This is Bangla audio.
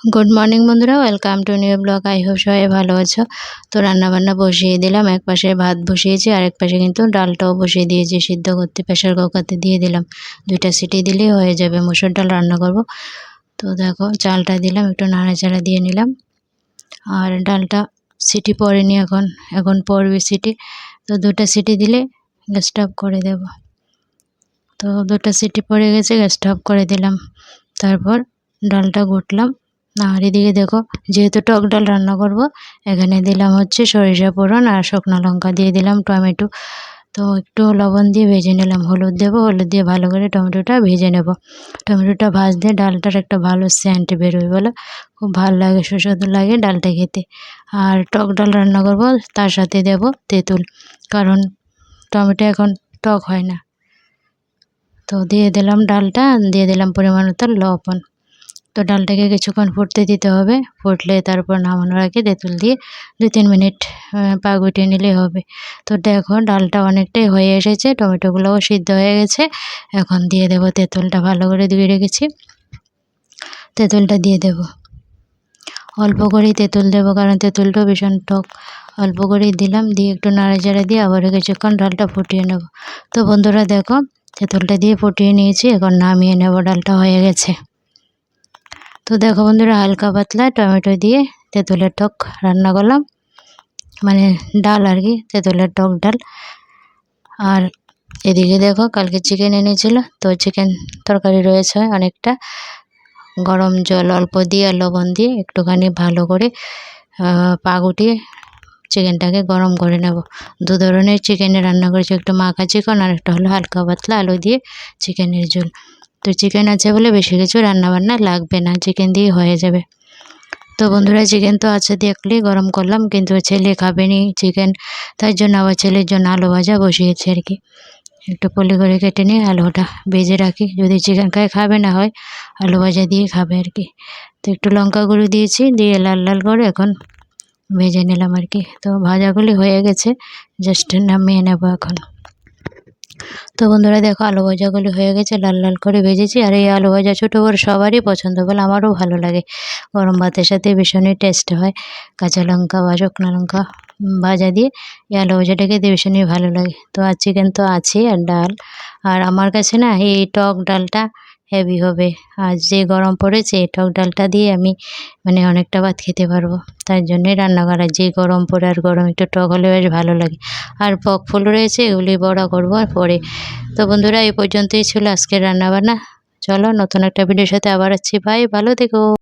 গুড মর্নিং বন্ধুরা। Welcome to new blog I hope সবাই ভালো আছো। তো রান্নাবান্না বসিয়ে দিলাম। এক পাশে ভাত বসিয়েছি আর এক পাশে কিন্তু ডালটাও বসিয়ে দিয়েছি। সিদ্ধ করতে প্রেশার কুকারতে দিয়ে দিলাম। দুইটা সিটি দিলেই হয়ে যাবে। মুসুর ডাল রান্না করব। তো দেখো, চালটা দিলাম। একটু নাড়াচাড়া দিয়ে নিলাম। আর ডালটা সিটি পড়েনি এখন। এখন পড়বে সিটি। তো দুটা সিটি দিলে গ্যাসটা অফ করে দেব। তো দুটা সিটি পড়ে গেছে, গ্যাসটা অফ করে দিলাম। তারপর ডালটা ঘুটলাম। আর এদিকে দেখো, যেহেতু টক ডাল রান্না করব, এখানে দিলাম হচ্ছে সরিষা ফোড়ন আর শুকনো লঙ্কা দিয়ে দিলাম টমেটো। তো একটু লবণ দিয়ে ভেজে নিলাম, হলুদ দেবো, হলুদ দিয়ে ভালো করে টমেটোটা ভেজে নেব। টমেটোটা ভাজতে ডালটার একটা ভালো সেন্ট বেরোয় বলো, খুব ভালো লাগে, সুস্বাদু লাগে ডালটা খেতে। আর টক ডাল রান্না করব, তার সাথে দেব তেঁতুল, কারণ টমেটো এখন টক হয় না। তো দিয়ে দিলাম ডালটা, দিয়ে দিলাম পরিমাণ মতো লবণ। তো ডালটাকে কিছুক্ষণ ফুটতে দিতে হবে। ফুটলে তারপর নামানোর আগে তেঁতুল দিয়ে দুই তিন মিনিট পা গুটিয়ে নিলেই হবে। তো দেখো ডালটা অনেকটাই হয়ে এসেছে, টমেটোগুলোও সিদ্ধ হয়ে গেছে। এখন দিয়ে দেব তেঁতুলটা, ভালো করে ধুয়ে রেখেছি। তেঁতুলটা দিয়ে দেব। অল্প করেই তেঁতুল দেবো, কারণ তেঁতুলটাও ভীষণ টক। অল্প করেই দিলাম, দিয়ে একটু নাড়াচাড়া দিয়ে আবার কিছুক্ষণ ডালটা ফুটিয়ে নেব। তো বন্ধুরা দেখো, তেঁতুলটা দিয়ে ফুটিয়ে নিয়েছি, এখন নামিয়ে নেব, ডালটা হয়ে গেছে। তো দেখো বন্ধুরা, হালকা পাতলা টমেটো দিয়ে তেঁতুলের টক রান্না করলাম। মানে ডাল আর কি, তেঁতুলের টক ডাল। আর এদিকে দেখো, কালকে চিকেন এনেছিল, তো চিকেন তরকারি রয়েছে অনেকটা। গরম জল অল্প দিয়ে আর লবণ দিয়ে একটুখানি ভালো করে পা গুটিয়ে চিকেনটাকে গরম করে নেব। দু ধরনের চিকেনে রান্না করেছি, একটু মাখা চিকেন আর একটা হলো হালকা পাতলা আলু দিয়ে চিকেনের ঝোল। তো চিকেন আছে বলে বেশি কিছু রান্নাবান্না লাগবে না চিকেন দিয়ে হয়ে যাবে। তো বন্ধুরা চিকেন তো আছে দেখলেই গরম করলাম, কিন্তু ছেলে খাবেনি চিকেন তাই জন্য আবার ছেলের জন্য আলু ভাজা বসিয়েছি আর কি। একটু পলি করে কেটে নিয়ে আলুটা ভেজে রাখি, যদি চিকেন খায় খাবে না হয়, আলু ভাজা দিয়ে খাবে আর কি। তো একটু লঙ্কা গুঁড়ো দিয়েছি, দিয়ে লাল লাল করে এখন ভেজে নিলাম আর কি। তো ভাজাগুলি হয়ে গেছে জাস্ট নামিয়ে নেব এখন। তো বন্ধুরা দেখো আলু ভাজাগুলি হয়ে গেছে, লাল লাল করে ভেজেছি। আর এই আলু ভাজা ছোটো বড় সবারই পছন্দ, বলে আমারও ভালো লাগে। গরম ভাতের সাথে ভীষণই টেস্ট হয়। কাঁচা লঙ্কা, বা শুকনো লঙ্কা ভাজা দিয়ে এই আলু ভাজাটা খেতে ভীষণই ভালো লাগে। তো আর চিকেন তো আছে আর ডাল। আর আমার কাছে না এই টক ডালটা হেভি হবে। আর যে গরম পড়েছে টক ডালটা দিয়ে আমি মানে অনেকটা ভাত খেতে পারব। তার জন্যে রান্না করা যে গরম পড়ে আর গরম একটু টক হলে বেশ ভালো লাগে। আর পক ফুল রয়েছে, এগুলি বড়া করব আর পরে। তো বন্ধুরা এই পর্যন্তই ছিল আজকের রান্নাবান্না। চলো, নতুন একটা ভিডিওর সাথে আবার আসছি। ভাই ভালো থেকো।